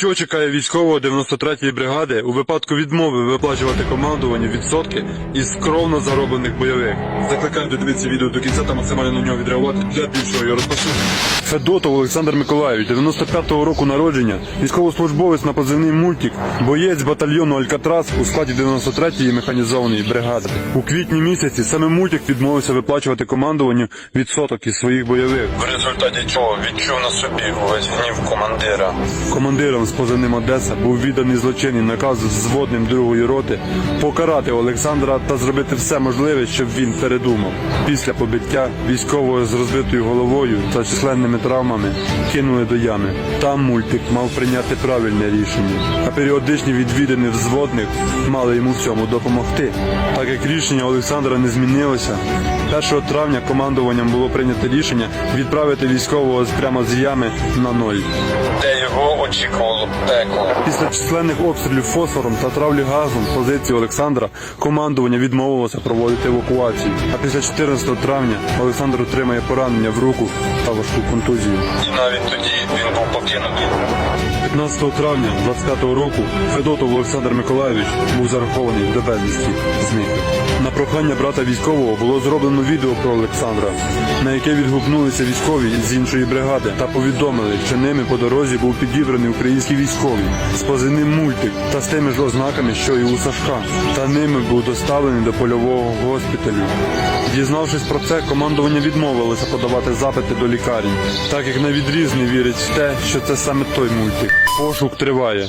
Що чекає військового 93-ї бригади у випадку відмови виплачувати командуванню відсотки із скромно зароблених бойових? Закликаю додивитися відео до кінця та максимально на нього відреагувати для більшого його розпосудження. Федотов Олександр Миколаївич, 95-го року народження, військовослужбовець на позивний мультик, боєць батальйону Алькатрас у складі 93-ї механізованої бригади. У квітні місяці саме мультик відмовився виплачувати командуванню відсоток із своїх бойових. В результаті чого відчув на собі увесь гнів командира. Командиром з позивним Одеса був відданий злочинний наказ зводним другої роти покарати Олександра та зробити все можливе, щоб він передумав. Після побиття військового з розбитою головою та численними травмами кинули до ями. Там мультик мав прийняти правильне рішення, а періодичні відвідини взводних мали йому в цьому допомогти. Так як рішення Олександра не змінилося, 1 травня командуванням було прийнято рішення відправити військового прямо з ями на ноль. Де його очікувало пекло. Після численних обстрілів фосфором та травлі газом позиції Олександра командування відмовилося проводити евакуацію. А після 14 травня Олександр отримає поранення в руку та важку контузію. І навіть тоді він був покинутий. 15 травня 25 року Федотов Олександр Миколайович був зарахований до безвісті зник. На прохання брата військового було зроблено відео про Олександра, на яке відгукнулися військові з іншої бригади та повідомили, що ними по дорозі був підібраний український військовий з позивним мультик та з тими ж ознаками, що і у Сашка. Та ними був доставлений до польового госпіталю. Дізнавшись про це, командування відмовилося подавати запити до лікарень, так як на відріз не вірить в те, що це саме той мультик. Пошук триває.